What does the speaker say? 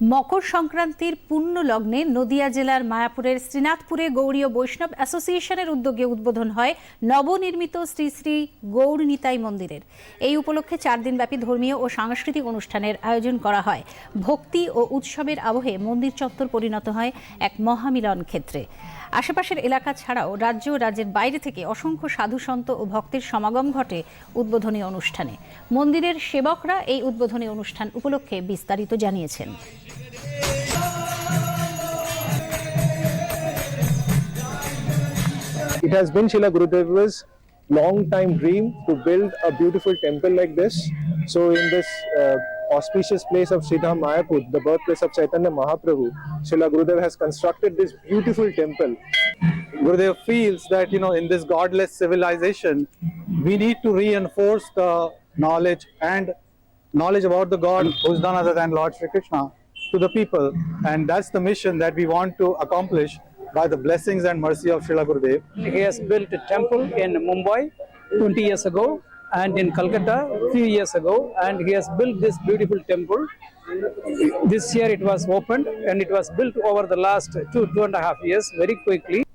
মকর সংক্রান্তির পূর্ণ লগ্নে নদিয়া জেলার মায়াপুরের শ্রীনাথপুরে গৌড়ীয় বৈষ্ণব অ্যাসোসিয়েশনের উদ্যোগে উদ্বোধন হয় নবনির্মিত শ্রী শ্রী গৌর নিতাই মন্দিরের। এই উপলক্ষে চার দিনব্যাপী ধর্মীয় ও সাংস্কৃতিক অনুষ্ঠানের আয়োজন করা হয়। ভক্তি ও উৎসবের আবহে মন্দির চত্বর পরিণত হয় এক মহামিলন ক্ষেত্রে। আশেপাশের এলাকা ছাড়াও রাজ্য ও রাজ্যের বাইরে থেকে অসংখ্য সাধু সন্ত ও ভক্তের সমাগম ঘটে উদ্বোধনী অনুষ্ঠানে। মন্দিরের সেবকরা এই উদ্বোধনী অনুষ্ঠান উপলক্ষে বিস্তারিত জানিয়েছেন। It has been Shila Gurudeva's long time dream to build a beautiful temple like this. So, in this uh, auspicious place of Sridham Mayapur, the birthplace of Chaitanya Mahaprabhu, Shila Gurudev has constructed this beautiful temple. Gurudev feels that you know in this godless civilization we need to reinforce the knowledge and knowledge about the God who's none other than Lord Shri Krishna to the people and that's the mission that we want to accomplish by the blessings and mercy of Srila Gurudev. He has built a temple in Mumbai 20 years ago and in Calcutta a few years ago and he has built this beautiful temple. This year it was opened and it was built over the last two, two and a half years very quickly.